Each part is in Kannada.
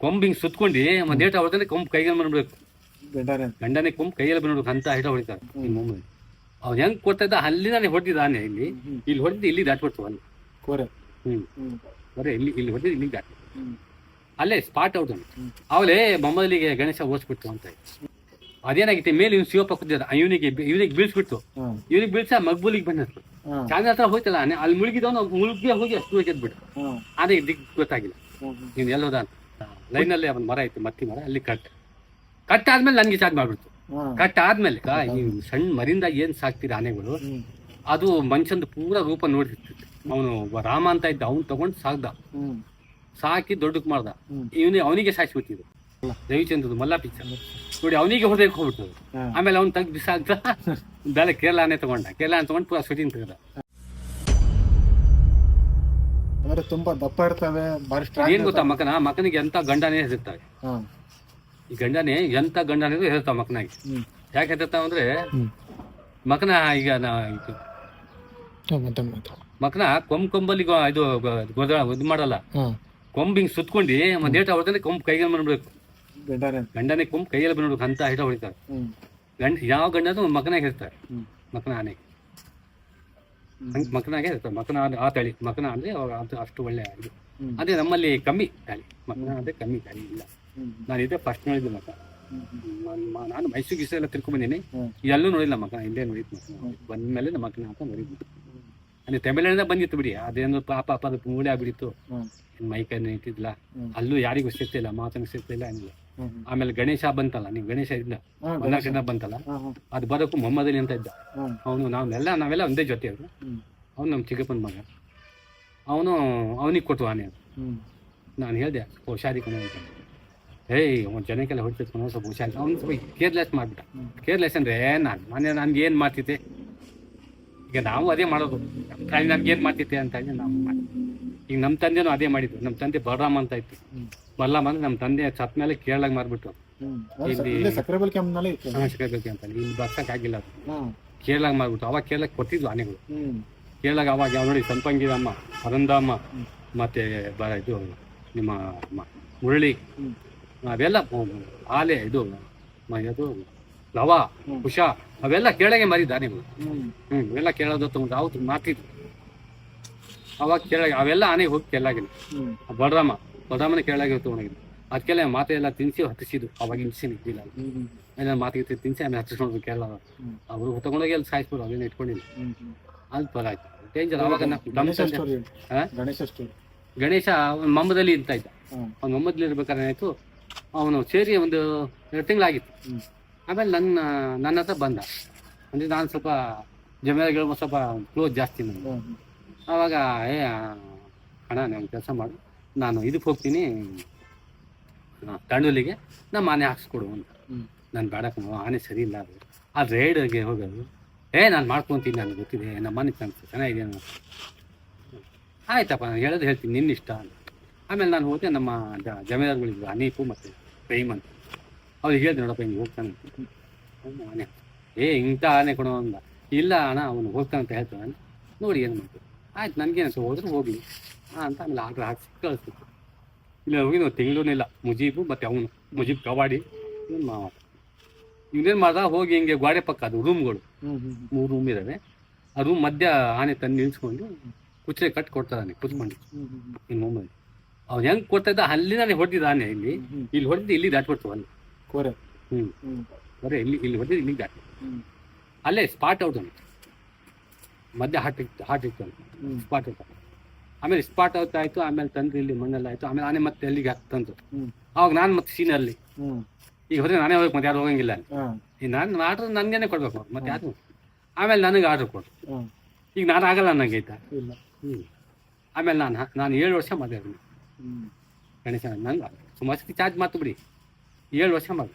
ಕೊಂಬ್ ಹಿಂಗ್ ಸುತ್ಕೊಂಡಿ ಮತ್ತೆ ಏಟ ಹೊಡೆದ್ರೆ ಕೊಂಬ್ ಕೈಗೆ ಬಂದ್ಬಿಡ್ಬೇಕು. ಗಂಡನೇ. ಕೊಂಬ್ ಕೈಯಲ್ಲಿ ಬಂದ್ಬಿಡ್ಬೇಕು ಅಂತ ಹೇಟ ಹೊಡಿತಾರೆ ಮೊಮ್ಮೆ ಅವ್ನು ಹೆಂಗ್ ಕೊಡ್ತಾ ಇದ್ದ ಅಲ್ಲಿಂದಾನೆ ಹೊಡೆದಿದ್ದಾನೆ ಇಲ್ಲಿ. ಇಲ್ಲಿ ಹೊಡೆದು ಇಲ್ಲಿ ದಾಟ್ಬಿಡ್ತು ಅಲ್ಲಿ. ಹ್ಮ್. ಬರೀ ಇಲ್ಲಿ ಇಲ್ಲಿ ಹೊಡೆದು ಇಲ್ಲಿ ದಾಟ್ ಅಲ್ಲೇ ಸ್ಪಾಟ್ ಔಟ್ ಅಂತ. ಅವಲೇ ಮೊಮ್ಮಲಿಗೆ ಗಣೇಶ ಓಡಿಸ್ಬಿಡ್ತು ಅಂತ ಅದೇನಾಗಿತ್ತು ಮೇಲೆ ಇವ್ನು ಶಿವಪ್ಪ ಕೂತಿದ್ದ ಇವನಿಗೆ ಇವನಿಗೆ ಬೀಳ್ಸ್ಬಿಟ್ಟು ಇವನಿಗೆ ಬೀಳ್ಸ ಮಗ್ಬೂಲಿಗೆ ಬಂದತ್ತು ಚಾಂದ್ರ ಚಾಂದ ಹತ್ರ ಹೋಯ್ತಲ್ಲ ಅಲ್ಲಿ ಮುಳುಗಿದವನು ಮುಳುಗಿ ಹೋಗಿ ಅಷ್ಟು ಹೋಗಿ ಅದೇ ದಿಗ್ ಗೊತ್ತಾಗಿಲ್ಲ. ನೀನು ಎಲ್ಲೋದ ಅಂತ. ಲೈನಲ್ಲಿ ಅವನ ಮರ ಇತ್ತು ಮತ್ತಿ ಮರ ಅಲ್ಲಿ ಕಟ್. ಕಟ್ ಆದ್ಮೇಲೆ ನನಗೆ ಚಾರ್ಜ್ ಮಾಡ್ಬಿಡ್ತು. ಕಟ್ ಆದ್ಮೇಲೆ ನೀವು ಈ ಸಣ್ಣ ಮರಿಂದ ಏನ್ ಸಾಕ್ತಿರ ಆನೆಗಳು ಅದು ಮನುಷ್ಯಂದು ಪೂರ ರೂಪ ನೋಡಿರ್ತಿತ್ತು ಅವನು ರಾಮ ಅಂತ ಇದ್ದ ಅವ್ನು ತಗೊಂಡು ಸಾಕ್ದ. ಸಾಕಿ ದೊಡ್ಡಕ್ ಮಾಡ್ದ. ಇವನೇ ಅವನಿಗೆ ಅವನಿಗೆ ಸಾಯಿಸ್ಬಿಟ್ಟಿದ್ದು ರವಿಚಂದ್ರದು ಮಲ್ಲ ಪಿಕ್ಚರ್ ನೋಡಿ ಅವನಿಗೆ ಹೊಡೆದಕ್ಕೆ ಹೋಗ್ಬಿಟ್ಟು ಆಮೇಲೆ ಅವ್ನು ತೆಗ್ದು ಬಿಸಾಕ್ದ. ಬೆಲೆ ಕೇರಳ ಆನೆ ತಗೊಂಡ. ಕೇರಳ ತಗೊಂಡು ಪೂರ ಸುಟಿನ ತೆಗ್ದ ಅಂದ್ರೆ ತುಂಬಾ ದಪ್ಪ ಇರ್ತವೆ ಬಾರಿ ಏನ್ ಗೊತ್ತಾ ಮಕನ? ಮಕನಿಗೆ ಎಂತ ಗಂಡನೇ ಹೆದರ್ತಾವೆ ಹಾ. ಈ ಗಂಡನೇ ಎಂತ ಗಂಡನೇ ಹೆದರ್ತಾವ ಮಕನಾಗಿ. ಹ್ಮ್. ಯಾಕೆ ಹೆದರ್ತಾವ ಅಂದ್ರೆ ಮಕನ ಈಗ ನಾ ಇದು ಮಕನ ಕೊಂಬ್ ಕೊಂಬಲ್ಲಿ ಗೊ- ಇದು ಗೊ- ಗೊದ ಇದು ಮಾಡಲ್ಲ. ಹಾ. ಕೊಂಬ್ ಹಿಂಗ್ ಸುತ್ಕೊಂಡು ಒಂದ್ ಏಟ ಹೊಡೆದ್ರೆ ಕೊಂಬ್ ಕೈಗೆ ಬಂದ್ಬಿಡ್ಬೇಕು. ಗಂಡನೇ. ಗಂಡನೇ ಕೊಂಬ್ ಕೈಯಲ್ಲಿ ಬಂದ್ಬಿಡ್ಬೇಕು ಅಂತ ಹೇಟ ಹೊಡಿತಾರೆ. ಹ್ಮ್. ಗಂಡ ಯಾವ ಗಂಡ ಅದು ಮಕನಾಗ ಇರ್ತಾರೆ ಹ್ಮ್. ಮಕನ ಆನೆ ಹಂಗ್ ಮಕನಾಗೆ ಮಕನ ಆ ತಳಿ. ಮಕನ ಅಂದ್ರೆ ಅದು ಅಷ್ಟು ಒಳ್ಳೆ ಆಗಿದೆ ಅದೇ ನಮ್ಮಲ್ಲಿ ಕಮ್ಮಿ ತಳಿ. ಮಕನ ಅಂದ್ರೆ ಕಮ್ಮಿ ತಳಿ ಇಲ್ಲ. ನಾನು ಇದೆ ಫಸ್ಟ್ ನೋಡಿದ್ದು ಮಕ ನಾನ್- ಮೈಸೂರು ಗಿಸು ಎಲ್ಲ ತಿರ್ಕೊಂಡ್ ಬಂದೀನಿ. ಹ್ಮ್. ಎಲ್ಲೂ ನೋಡಿಲ್ಲ ಮಕನ. ಹಿಂದೆ ನೋಡಿದ್ ಮಕನ. ಬಂದ್ಮೇಲೆ ನಮ್ಮ ಮಕನ ಅಂತ ನೋಡಿದ್ದು. ಅಂದ್ರೆ ತಮಿಳ್ನಾಡಿಂದ ಬಂದಿತ್ತು ಬಿಡಿ. ಅದೇನೋ ಪಾಪ ಪಾಪ ಅದು ಮೂಳೆ ಆಗ್ಬಿಡಿತ್ತು ಹ್ಮ್. ಏನ್ ಮೈ ಕೈ ನಿಂತಿದ್ಲ? ಅಲ್ಲೂ ಯಾರಿಗೂ ಸಿಗ್ತಿಲ್ಲ ಮಾತನ ಸಿಗ್ತಿಲ್ಲ ಏನಿಲ್ಲ. ಆಮೇಲೆ ಗಣೇಶ ಬಂತಲ್ಲ ನೀವು ಗಣೇಶ ಇದ್ದ ಮನ್ನಾಕ್ಷಣ ಬಂತಲ್ಲ ಅದು ಬರೋಕ್ಕೂ ಮೊಹಮ್ಮದಲ್ಲಿ ಅಂತ ಇದ್ದ. ಅವನು ನಾವೆಲ್ಲ ನಾವೆಲ್ಲ ಒಂದೇ ಜೊತೆ ಅವರು ಅವ್ನು ನಮ್ಮ ಚಿಕ್ಕಪ್ಪನ ಮಗ. ಅವನು ಅವನಿಗೆ ಕೊಟ್ಟು ಆನೆ ಅದು. ನಾನು ಹೇಳಿದೆ ಹುಷಾರಿ ಅಂತ. ಏಯ್ ಅವ್ನು ಜನಕ್ಕೆಲ್ಲ ಹೊಡ್ತಿತ್ತು ಸ್ವಲ್ಪ ಹುಷಾರಿ ಅವ್ನು ಸ್ವಲ್ಪ ಕೇರ್ಲೆಸ್ ಮಾಡ್ಬಿಟ್ಟ. ಕೇರ್ಲೆಸ್ ಅಂದ್ರೆ ನಾನು ಮನೆ ನನ್ಗೆ ಏನು ಮಾಡ್ತಿದ್ದೆ? ಈಗ ನಾವು ಅದೇ ಮಾಡೋದು. ನನ್ಗೆ ಏನು ಮಾಡ್ತಿದ್ದೆ ಅಂತ ಹೇಳಿ ನಾವು ಮಾಡಿ. ಈಗ ನಮ್ಮ ತಂದೆನೂ ಅದೇ ಮಾಡಿದ್ರು. ನಮ್ಮ ತಂದೆ ಬಲರಾಮ್ ಅಂತ ಇತ್ತು. ಬಲರಾಮ್ ಅಂದ್ರೆ ನಮ್ಮ ತಂದೆ ಸತ್ ಮೇಲೆ ಕೇರಳಾಗ ಮಾರ್ಬಿಟ್ಟು ಅದೇ ಸ- ಇಲ್ಲಿ- ಸಿಗಬೇಕು ಅಂತ ಇಲ್ಲಿ ಬರ್ಸಕ್ಕಾಗಿಲ್ಲ ಅದು. ಹಾ. ಕೇರಳಾಗ ಮಾರ್ಬಿಟ್ಟು ಅವಾಗ ಕೇರಳಕ್ಕೆ ಕೊಟ್ಟಿದ್ವು ಆನೆಗಳು. ಕೇರಳಾಗ ಅವಾಗ ಯಾವ ನೋಡಿ ಸಂಪಂಗಿರಮ್ಮ ಅರಂದಮ್ಮ. ಮತ್ತೆ ಬ ಇದು ನಿಮ್ಮ ಮುರಳಿ. ಅವೆಲ್ಲ ಆಲೆ ಇದು ಅದು ಲವ. ಕುಶ ಅವೆಲ್ಲ ಕೇಳಗೆ ಮರಿದ ನೀವು? ಹ್ಮ್. ಇವೆಲ್ಲ ಕೇರಳದ ತಗೊಂಡ್ ಅವ್ರು ಮಾತಿದ್ರು ಅವಾಗ ಕೇಳ ಅವೆಲ್ಲ ಆನೆಗೆ ಹೋಗಿ ಕೇರಳಾಗಿಲ್ಲ ಹ್ಮ್. ಬಲರಾಮ ಬಲರಾಮನ ಕೇರಳಾಗಿ ತಗೊಂಡೋಗಿದ್ದು ಅದಕ್ಕೆಲ್ಲ ಮಾತೆ ಎಲ್ಲ ತಿನ್ಸಿ ಹತ್ತಿಸಿದ್ರು. ಅವಾಗ ಹಿಂಸಿನ ಇದ್ದಿಲ್ಲ. ಎಲ್ಲ ಮಾತಿಗೆ ತಿನ್ಸಿ ಆಮೇಲೆ ಹತ್ತಿಸ್ಕೊಂಡು ಕೇರಳ. ಅವರು ತಗೊಂಡೋಗಿ ಅಲ್ಲಿ ಸಾಯಿಸ್ಬಿಡು ಅದೇನು ಇಟ್ಕೊಂಡಿಲ್ಲ. ಅಲ್ಲಿ ಪರ ಆಯ್ತು. ಡೇಂಜರ್ ಅವಾಗ ಗಣೇಶ ಅವ್ನ್ ಮೊಮ್ಮದಲ್ಲಿ ಅಂತ ಇದ್ದ. ಅವ್ನ ಮೊಮ್ಮದಲ್ಲಿ ಇರ್ಬೇಕಾದ್ರೆ ಏನಾಯ್ತು? ಅವನು ಸೇರಿ ಒಂದು ಎರಡು ತಿಂಗಳಾಗಿತ್ತು. ಆಮೇಲೆ ನನ್ನ ನನ್ನ ಹತ್ರ ಬಂದ. ಅಂದರೆ ನಾನು ಸ್ವಲ್ಪ ಜಮೀನಾಗಿರೋ ಸ್ವಲ್ಪ ಕ್ಲೋಸ್ ಜಾಸ್ತಿ ನನಗೆ. ಆವಾಗ ಏ ಅಣ್ಣ ನಾನು ಕೆಲಸ ಮಾಡು. ನಾನು ಇದಕ್ಕೆ ಹೋಗ್ತೀನಿ. ತಂಡೂಲಿಗೆ ನಮ್ಮ ಆನೆ ಹಾಕ್ಸ್ಕೊಡು ಅಂತ. ನಾನು ಬೇಡ ಆನೆ ಸರಿ ಇಲ್ಲ ಅದು. ಆ ರೈಡ್ಗೆ ಹೋಗೋದು. ಏ ನಾನು ಮಾಡ್ಕೊತೀನಿ ನನಗೆ ಗೊತ್ತಿದೆ. ನಮ್ಮ ಮನೆ ತನಕ ಚೆನ್ನಾಗಿದೆ ಅಂತ. ಆಯ್ತಪ್ಪ ನಾನು ಹೇಳೋದು ಹೇಳ್ತೀನಿ ನಿನ್ನ ಇಷ್ಟ ಅಂತ. ಆಮೇಲೆ ನಾನು ಹೋದೆ ನಮ್ಮ ಜ- ಅನೀಪು ಮತ್ತು ಪ್ರೇಮ್ ಅಂತ. ಅವ್ರಿಗೆ ಹೇಳಿದ್ರು ನೋಡಪ್ಪ ಹಿಂಗೆ ಹೋಗ್ತಾನೆ. ಆನೆ ಏ ಇಂಥ ಆನೆ ಕೊಡೋ ಅಂದ. ಇಲ್ಲ ಅಣ್ಣ ಅವನು ಹೋಗ್ತಾನೆ ಅಂತ ಹೇಳ್ತಾನೆ. ನೋಡಿ ಏನು ಮಾಡ್ತು ಆಯ್ತು ನನಗೇನು ಹೋದ್ರೆ ಹೋಗಿ ಹಾಂ ಅಂತ ಆಮೇಲೆ ಆರ್ಡ್ರ್ ಹಾಕಿ ಕಳಿಸ್ಬೇಕು ಇಲ್ಲ ಹೋಗಿ ನಾವು ತಿಂಗಳೂನಿಲ್ಲ ಮುಜೀಬು ಮತ್ತು ಅವನು. ಮುಜೀಬ್ ಕಬಾಡಿ. ಇವನು ಮಾವ. ಇವನೇನು ಮಾಡ್ದ? ಹೋಗಿ ಹಿಂಗೆ ಗ್ವಾಡೆ ಪಕ್ಕ ಅದು ರೂಮ್ಗಳು. ಮೂರು ರೂಮ್ ಇದ್ದಾವೆ ಆ ರೂಮ್ ಮಧ್ಯ ಆನೆ ತಂದು ನಿಲ್ಸ್ಕೊಂಡು ಕುಚ್ಚರೆ ಕಟ್ ಕೊಡ್ತಾನೆ ಕುತ್ಕೊಂಡು. ಇನ್ನು ಮುಂಬೈ ಅವ್ನು ಹೆಂಗೆ ಕೊಡ್ತಾ ಇದ್ದ? ಅಲ್ಲಿಂದಾನೆ ಹೊಡೆದಿದ್ದ ಆನೆ ಇಲ್ಲಿ. ಇಲ್ಲಿ ಹೊಡೆದು ಇಲ್ಲಿ ದಾಟ್ಬಿಡ್ತು ಅಲ್ಲಿ ಕೋರೆ. ಹ್ಮ್. ಬರೀ ಇಲ್ಲಿ ಇಲ್ಲಿ ಹೊಡೆದು ಇಲ್ಲಿಗೆ ದಾಟಿ ಅಲ್ಲೇ ಸ್ಪಾಟ್ ಔಟ್ ಅಂತ ಮಧ್ಯ ಹಾಟ್ ಇತ್ತು ಹಾಟ್ ಇತ್ತು ಅಂತ ಸ್ಪಾಟ್ ಔಟ್ ಆಮೇಲೆ ಸ್ಪಾಟ್ ಔಟ್ ಆಯ್ತು ಆಮೇಲೆ ತಂದು ಇಲ್ಲಿ ಮಣ್ಣೆಲ್ಲ ಆಯ್ತು. ಆಮೇಲೆ ಆನೆ ಮತ್ತೆ ಅಲ್ಲಿಗೆ ಹಾಕಿ ತಂದು. ಅವಾಗ ನಾನು ಮತ್ತೆ ಸೀನ್ ಅಲ್ಲಿ. ಈಗ ಹೋದ್ರೆ ನಾನೇ ಹೋಗಿ ಮತ್ತೆ ಯಾರು ಹೋಗಂಗಿಲ್ಲ ಈಗ ನಾನು ಆರ್ಡರ್ ನನಗೇನೆ ಕೊಡ್ಬೇಕು ಮತ್ತೆ ಯಾರು? ಆಮೇಲೆ ನನಗೆ ಆರ್ಡರ್ ಕೊಡು. ಈಗ ನಾನು ಆಗಲ್ಲ ನನಗೆ ಆಯ್ತಾ? ಹ್ಞೂ ಆಮೇಲೆ ನಾನು ನಾನು ಏಳು ವರ್ಷ ಮಾತಾಡಿದ್ದೀನಿ ಗಣೇಶ ನಂಗೆ ಸುಮಾರು ಸತಿ ಚಾರ್ಜ್ ಮಾತು ಬಿಡಿ. ಏಳು ವರ್ಷ ಮಾಡಿ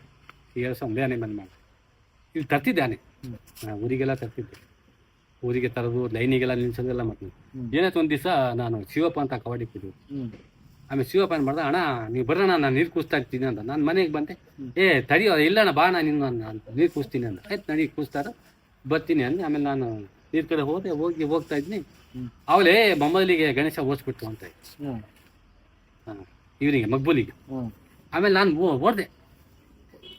ಏಳು ವರ್ಷ ಒಂದೇ ಆನೆ ಬಂದು ಮಾಡಿ. ಇಲ್ಲಿ ತರ್ತಿದ್ದೆ ಆನೆ. ನಾನು ಊರಿಗೆಲ್ಲ ತರ್ತಿದ್ದೆ. ಊರಿಗೆ ತರೋದು ಲೈನಿಗೆಲ್ಲ ನಿಲ್ಸೋದೆಲ್ಲ ಮಾಡ್ತೀನಿ. ಏನಾಯ್ತು ಒಂದು ದಿವಸ ನಾನು ಶಿವಪ್ಪ ಅಂತ ಕಬಡ್ಡಿ ಹ್ಮ್. ಆಮೇಲೆ ಶಿವಪ್ಪ ಏನು ಮಾಡ್ದೆ ಅಣ್ಣ ನೀವು ಬರೋಣ ನಾನು ನೀರು ಕೂಸ್ತಾ ಇರ್ತೀನಿ ಅಂತ ನಾನು ಮನೆಗೆ ಬಂದೆ. ಏ ತಡಿಯೋ ಇಲ್ಲಣ್ಣ ಬಾ ನಾನು ನಿನ್ನ ನಾನು ನೀರು ಕೂಸ್ತೀನಿ ಅಂತ ಆಯ್ತು ನಡಿ ಕೂಸ್ತಾರ ಬರ್ತೀನಿ ಅಂದೆ. ಆಮೇಲೆ ನಾನು ನೀರು ಕಡೆ ಹೋದೆ ಹೋಗಿ ಹೋಗ್ತಾ ಇದ್ನಿ. ಅವಳೇ ಅವಲೇ ಮೊಮ್ಮಲಿಗೆ ಗಣೇಶ ಓಡಿಸ್ಬಿಟ್ಟು ಅಂತ ಇವರಿಗೆ ಮಗ್ಬೂಲಿಗೆ. ಆಮೇಲೆ ನಾನು ಓಡ್ದೆ.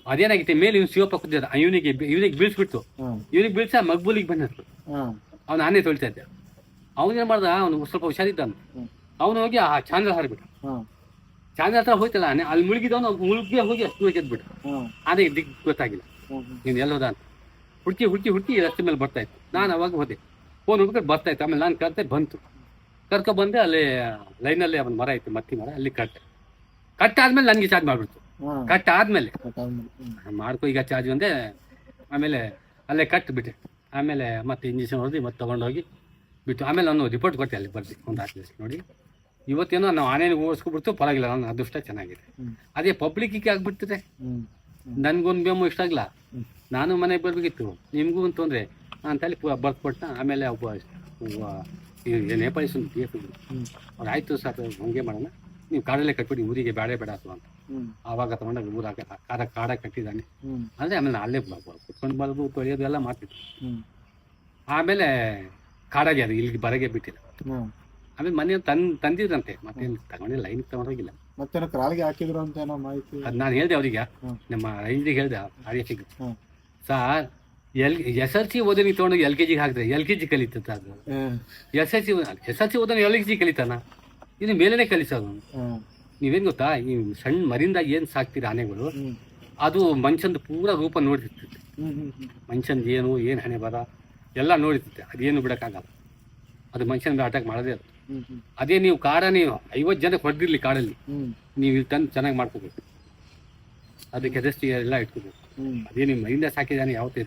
ಅದೇನಾಗಿತ್ತು ಮೇಲೆ ಇವ್ನು ಶಿವಪ್ಪ ಕೂತಿದ್ದ ಇವನಿಗೆ ಇವನಿಗೆ ಬೀಳ್ಸ್ಬಿಟ್ಟು ಇವನಿಗೆ ಬೀಳ್ಸ ಮಗ್ಬೂಲಿಗೆ ಬಂದಿತ್ತು ಅವ್ನ ಆನೆ ತೊಳಿತಾ ಇದ್ದ. ಅವನೇನ್ ಮಾಡ್ದ? ಅವನು ಸ್ವಲ್ಪ ಹುಷಾರಿದ್ದಾನೆ. ಅವ್ನು ಅವನು ಹೋಗಿ ಆ ಚಾಂದ್ರ ಹಾರಿಬಿಟ್ಟ ಚಾಂದ್ರ ಹತ್ರ ಹೋಯ್ತಲ್ಲ ಆನೆ ಅಲ್ಲಿ ಮುಳುಗಿದವನು ಮುಳುಗಿ ಹೋಗಿ ಅಷ್ಟು ಎದ್ಬಿಟ್ಟ ಆನೆ ದಿಗ್ ಗೊತ್ತಾಗಿಲ್ಲ. ನೀನು ಎಲ್ಲೋದ ಅಂತ. ಹುಡ್ಕಿ ಹುಡುಕಿ ಹುಡುಕಿ ರಸ್ತೆ ಮೇಲೆ ಬರ್ತಾ ಇತ್ತು. ನಾನು ಅವಾಗ ಹೋದೆ. ಫೋನ್ ಹುಡುಕಿದ್ರೆ ಬರ್ತಾ ಇತ್ತು. ಆಮೇಲೆ ನಾನು ಕರ್ತೆ ಬಂತು. ಕರ್ಕೊ ಬಂದೆ ಅಲ್ಲಿ ಲೈನಲ್ಲಿ ಅವನ ಮರ ಇತ್ತು ಮತ್ತಿ ಮರ. ಅಲ್ಲಿ ಕಟ್ಟೆ. ಕಟ್ ಆದ್ಮೇಲೆ ನನಗೆ ಚಾರ್ಜ್ ಮಾಡಿಬಿಡ್ತು. ಕಟ್ ಆದ್ಮೇಲೆ. ಮಾಡ್ಕೋ ಈಗ ಚಾರ್ಜ್ ಒಂದೇ. ಆಮೇಲೆ ಅಲ್ಲೇ ಕಟ್ ಬಿಟ್ಟೆ. ಆಮೇಲೆ ಮತ್ತೆ ಇಂಜೆಕ್ಷನ್ ಹೊಡೆದು ಮತ್ತೆ ತೊಗೊಂಡೋಗಿ ಬಿಟ್ಟು ಆಮೇಲೆ ನಾನು ರಿಪೋರ್ಟ್ ಕೊಟ್ಟೆ ಅಲ್ಲಿ ಬರ್ದು ಒಂದು ಹತ್ತು ದಿವಸ ನೋಡಿ. ಇವತ್ತೇನೋ ನಾವು ಆನೇಲಿ ಓಡಿಸ್ಕೊಬಿಡ್ತು ಪರವಾಗಿಲ್ಲ ನನ್ನ ಅದೃಷ್ಟ ಚೆನ್ನಾಗಿದೆ. ಅದೇ ಪಬ್ಲಿಕ್ಕಿಗೆ ಆಗ್ಬಿಡ್ತದೆ. ನನ್ಗೊಂದು ಬೇಮು ಇಷ್ಟ ಆಗಲ್ಲ ನಾನು ಮನೆಗೆ ಬರಬೇಕಿತ್ತು. ನಿಮಗೂ ಒಂದು ತೊಂದರೆ. ಅಂತೇಳಿ ಬರ್ಕೊಟ್ಟ ಆಮೇಲೆ ಒಬ್ಬ ನೇಪಾಳಿಸ್ ಅವ್ರು ಆಯಿತು ಸರ್ ಹಂಗೆ ಮಾಡೋಣ. ನೀವು ಕಾಡಲ್ಲೇ ಕಟ್ಬಿಡಿ ಊರಿಗೆ ಬೇಡ ಬೇಡ ಅಥವಾ ಅಂತ. ಆವಾಗ ತಗೊಂಡಾಗ ಊರಾಗ ಕಾಡ ಕಾಡ ಕಟ್ಟಿದ್ದಾನೆ. ಅಂದ್ರೆ ಆಮೇಲೆ ಅಲ್ಲೇ ಕುತ್ಕೊಂಡು ಬರೋದು ತೊಳೆಯೋದು ಎಲ್ಲ ಮಾಡ್ತಿದ್ರು ಆಮೇಲೆ ಕಾಡಾಗೆ ಅದು ಇಲ್ಲಿ ಬರಗೆ ಬಿಟ್ಟಿಲ್ಲ. ಆಮೇಲೆ ಮನೆ ತನ್ ತಂದಿದ್ರಂತೆ. ಮತ್ತೆ ತಗೊಂಡಿಲ್ಲ ಲೈನ್ ತಗೊಂಡೋಗಿಲ್ಲ. ಮತ್ತೇನೋ ಕಾಲಿಗೆ ಹಾಕಿದ್ರು ಅಂತ ಏನೋ ಮಾಹಿತಿ? ಅದು ನಾನು ಹೇಳಿದೆ ಅವರಿಗೆ. ನಮ್ಮ ರೈತರಿಗೆ ಹೇಳಿದೆ R F hmm. Sir L S L C ಓದೋನಿ ತಗೊಂಡು ಎಲ್ ಕೆ ಜಿಗೆ ಹಾಕಿದ್ರೆ ಎಲ್ ಕೆ ಜಿ ಕಲಿತಂತ ಅದು S L C S L C ಓದೋನು L K G ಕಲಿತಾನ? ಇದು ಮೇಲೇನೆ ಕಲಿಸೋದು ನೀವೇನು ಗೊತ್ತಾ? ಈ ಸಣ್ಣ ಮರಿಂದ ಏನು ಸಾಕ್ತೀರ ಆನೆಗಳು? ಅದು ಮನುಷ್ಯಂದು ಪೂರ ರೂಪ ನೋಡ್ತಿರ್ತೈತೆ ಮನುಷ್ಯಂದು ಏನು ಏನು ಹಣೆ ಬರ ಎಲ್ಲ ನೋಡಿರ್ತಿತ್ತು. ಅದೇನು ಬಿಡೋಕ್ಕಾಗಲ್ಲ. ಅದು ಮನುಷ್ಯನ ಅಟ್ಯಾಕ್ ಮಾಡೋದೇ ಅದು. ಅದೇ ನೀವು ಕಾಡ ನೀವು ಐವತ್ತು ಜನಕ್ಕೆ ಹೊಡೆದಿರ್ಲಿ ಕಾಡಲ್ಲಿ. ನೀವು ಇಲ್ಲಿ ತಂದು ಚೆನ್ನಾಗಿ ಮಾಡ್ಕೋಬೇಕು. ಅದಕ್ಕೆ ಎದಷ್ಟು ಎಲ್ಲ ಇಟ್ಕೋಬೇಕು. ಅದೇ ನಿಮ್ಮ ಮೈಯಿಂದ ಸಾಕಿದಾನೆ ಯಾವತ್ತೂ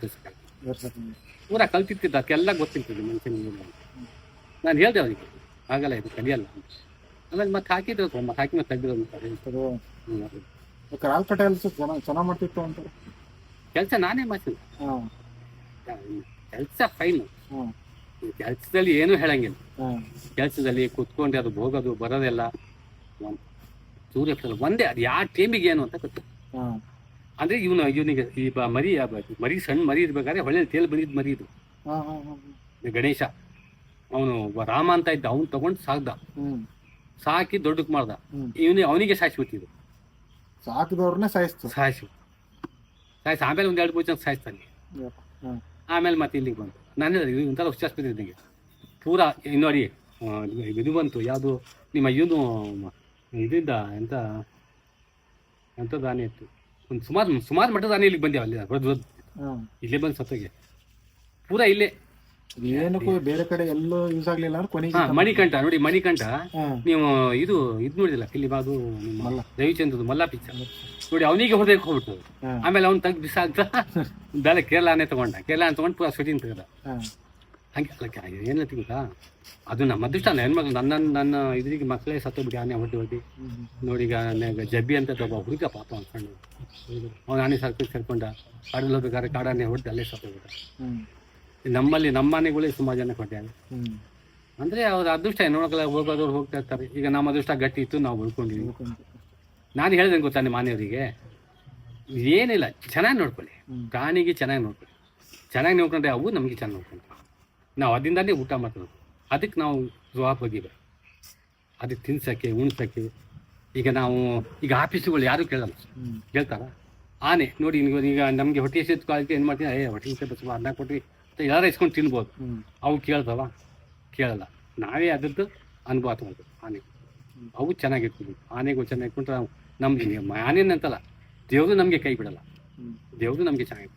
ವರ್ಷಕ್ಕೆ ಪೂರ ಕಲ್ತಿತ್ತಿದ್ದ ಅದಕ್ಕೆಲ್ಲ ಗೊತ್ತಿರ್ತದೆ ಮನುಷ್ಯನ ನಾನು ಹೇಳ್ದೆ ಅವನಿಗೆ ಆಗಲ್ಲ ಇದು ಕಲಿಯಲ್ಲ. ಆಮೇಲೆ ಮತ್ತೆ ಹಾಕಿದ್ರು ಸರ್ ಮತ್ತೆ ಹಾಕಿ ಮತ್ತೆ ತೆಗ್ದು ಅದು. ಕರಾಲ್ ಪಟೇಲ್ ಚೆನ್ನಾಗಿ ಚೆನ್ನಾಗಿ ಮಾಡ್ತಿತ್ತು ಅಂತಾರೆ ಕೆಲಸ ನಾನೇ ಮಾಡ್ತೀನಿ ಹಾಂ. ಕೆಲಸ ಫೈನ್ ಹಾಂ ಕೆಲಸದಲ್ಲಿ ಏನು ಹೇಳಂಗಿಲ್ಲ. ಹಾಂ. ಕೆಲಸದಲ್ಲಿ ಕುತ್ಕೊಂಡು ಅದು ಹೋಗೋದು ಬರೋದೆಲ್ಲ ಒಂದು ಸೂರ್ಯ ಒಂದೇ ಅದು ಯಾವ ಟೀಮಿಗೆ ಏನು ಅಂತ ಗೊತ್ತು ಹಾಂ. ಅಂದ್ರೆ ಇವನು ಇವನಿಗೆ ಈ ಬ- ಮರಿ ಆ ಬ- ಮರಿ ಸಣ್ಣ ಮರಿ ಇರ್ಬೇಕಾದ್ರೆ ಹೊಳೆ ತೇಲ್ ಬಂದಿದ್ದು ಮರಿ ಇದು. ಹಾಂ ಹಾಂ ಹಾಂ ಗಣೇಶ. ಅವನು ರಾಮ ಅಂತ ಇದ್ದ ಅವ್ನು ತಗೊಂಡು ಸಾಕ್ದ. ಹ್ಞೂ ಸಾಕಿ ದೊಡ್ಡಕ್ಕೆ ಮಾಡ್ದ. ಹ್ಮ್. ಅವನಿಗೆ ಅವನಿಗೆ ಸಾಯಿಸ್ಬಿಟ್ಟಿದ್ದು ಸಾಕಿದವ್ರನ್ನೇ ಸಾಯಿಸ್ತು. ಸಾಯಿಸು. ಸಾಯಿಸಿ. ಆಮೇಲೆ ಒಂದು ಎರಡು ಮೂರು ಜನ ಸಾಯಿಸ್ತಾನೆ ಆಮೇಲೆ ಮತ್ತೆ ಇಲ್ಲಿಗೆ ಬಂತು ನಾನು ಇದು ಇದು ಒಂಥರ ಹುಚ್ಚಾಸ್ಪತ್ರೆ ನನಗೆ ಪೂರ ಇನ್ನು ನೋಡಿ ಇದು ಬಂತು ಯಾವುದು ನಿಮ್ಮ ಇವನು ಇದರಿಂದ ಎಂತ ಎಂಥದ್ದು ದಾನಿ ಇತ್ತು? ಒಂದು ಸುಮಾರು ಸುಮಾರು ಮಟ್ಟದ ಆನೆ ಇಲ್ಲಿಗೆ ಬಂದ್ಯಾವ ಅಲ್ಲಿ ಇಲ್ಲೇ ಬಂದು ಸತ್ತಗೆ. ಪೂರ ಇಲ್ಲೇ ಏನಕ್ಕೂ ಬೇರೆ ಕಡೆ ಎಲ್ಲೂ ಯೂಸ್ ಆಗ್ಲಿಲ್ಲ ಅಂದ್ರೆ ಕೊನೆಗೆ ಮಣಿಕಂಠ ನೋಡಿ ಮಣಿಕಂಠ ನೀವು ಇದು ಇದು ನೋಡಿದಿಲ್ಲ ಫಿಲಿಮ್ ಅದು ನಿಮ್ಮ ಮಲ್ಲ. ರವಿಚಂದ್ರದು ಮಲ್ಲ ಪಿಕ್ಚರ್ ನೋಡಿ ಅವನಿಗೆ ಹೊಡೆದಕ್ಕೆ ಹೋಗ್ಬಿಟ್ಟು ಆಮೇಲೆ ಅವ್ನು ತೆಗ್ದು ಬಿಸಾಕ್ತ ಬೇಲೆ ಕೇರಳನೇ ತಗೊಂಡ. ಕೇರಳ ತಗೊಂಡು ಪೂರ ಶೂಟಿಂಗ್ ತೆಗೆದ ಹಂಗೆ ಅಲ್ಲ ಏನು ಗೊತ್ತಾ ಅದು ನಮ್ಮ ಅದೃಷ್ಟ ಹೆಣ್ಮಕ್ಳು ನನ್ನ ನನ್ನ ಇದ್ರಿಗೆ ಮಕ್ಕಳೇ ಸತ್ತೋಗ್ಬಿಟ್ಟು ಆನೆ ಹೊಟ್ಟಿ ಹೊಟ್ಟು ನೋಡಿ ಈಗ ಜಬ್ಬಿ ಅಂತ ಒಬ್ಬ ಹುಡುಗ ಪಾಪ ಅನ್ಕೊಂಡು ಅವ್ನು ಆನೆ ಸರ್ಕೊಂಡು ಸೇರ್ಕೊಂಡ. ಕಾಡಲ್ಲಿ ಹೋಗ್ಬೇಕಾದ್ರೆ ಕಾಡಾನೆ ಹೊಡೆದು ಅಲ್ಲೇ ಸತ್ತೋಗ್ಬಿಟ್ಟ. ನಮ್ಮಲ್ಲಿ ನಮ್ಮ ಮನೆಗಳೇ ಸುಮಾರು ಜನ ಕೊಟ್ಟಾಗ ಹ್ಮ್. ಅಂದರೆ ಅವ್ರ ಅದೃಷ್ಟ ನೋಡಕಲ್ಲ ಹೋಗೋದವ್ರು ಹೋಗ್ತಾ ಇರ್ತಾರೆ. ಈಗ ನಮ್ಮ ಅದೃಷ್ಟ ಗಟ್ಟಿ ಇತ್ತು ನಾವು ಉಳ್ಕೊಂಡಿದ್ವಿ ನಾನು ಹೇಳ್ದಂಗೆ ಗೊತ್ತಾ ನಿಮ್ಮ ಮನೆಯವರಿಗೆ? ಏನಿಲ್ಲ ಚೆನ್ನಾಗಿ ನೋಡ್ಕೊಳ್ಳಿ. ಪ್ರಾಣಿಗೆ ಚೆನ್ನಾಗಿ ನೋಡ್ಕೊಳ್ಳಿ. ಚೆನ್ನಾಗಿ ನೋಡ್ಕೊಂಡ್ರೆ ಅವು ನಮಗೆ ಚೆನ್ನಾಗಿ ನೋಡ್ಕೊಂಡ್ರೆ. ನಾವು ಅದರಿಂದಾನೇ ಊಟ ಮಾಡ್ತೀವಿ ಅದಕ್ಕೆ ನಾವು ಜವಾಬ್ ಹೋಗಿದ್ದೀವಿ ಅದಕ್ಕೆ ತಿನ್ಸೋಕ್ಕೆ ಉಣ್ಸೋಕ್ಕೆ. ಈಗ ನಾವು ಈಗ ಆಫೀಸುಗಳು ಯಾರೂ ಕೇಳಲ್ಲ. ಕೇಳ್ತಾರ? ಆನೆ ನೋಡಿ ಈಗ ಈಗ ನಮಗೆ ಹೊಟ್ಟೆ ಸೆಟ್ ಕಾಲಕ್ಕೆ ಏನು ಮಾಡ್ತೀನಿ ಏ ಹೊಟ್ಟೆ ಸೇತ್ ಅನ್ನ ಕೊಟ್ರಿ ಯಾರು ಇಸ್ಕೊಂಡು ತಿನ್ಬೋದು? ಅವು ಕೇಳ್ತಾವ ಕೇಳಲ್ಲ. ನಾವೇ ಅದ್ರದ್ದು ಅನುಭವ ತಗೊಳ್ಬೇಕು ಆನೆ. ಅವು ಚೆನ್ನಾಗಿ ಇಟ್ಕೊಬೇಕು ಆನೆಗಳು ಚೆನ್ನಾಗಿ ಇಟ್ಕೊಂಡ್ರೆ ನಾವು ನಮ್ಗೆ ಆನೆನಂತಲ್ಲ ದೇವರು ನಮಗೆ ಕೈ ಬಿಡಲ್ಲ. ದೇವ್ರು ದೇವರು ನಮಗೆ ಚೆನ್ನಾಗಿ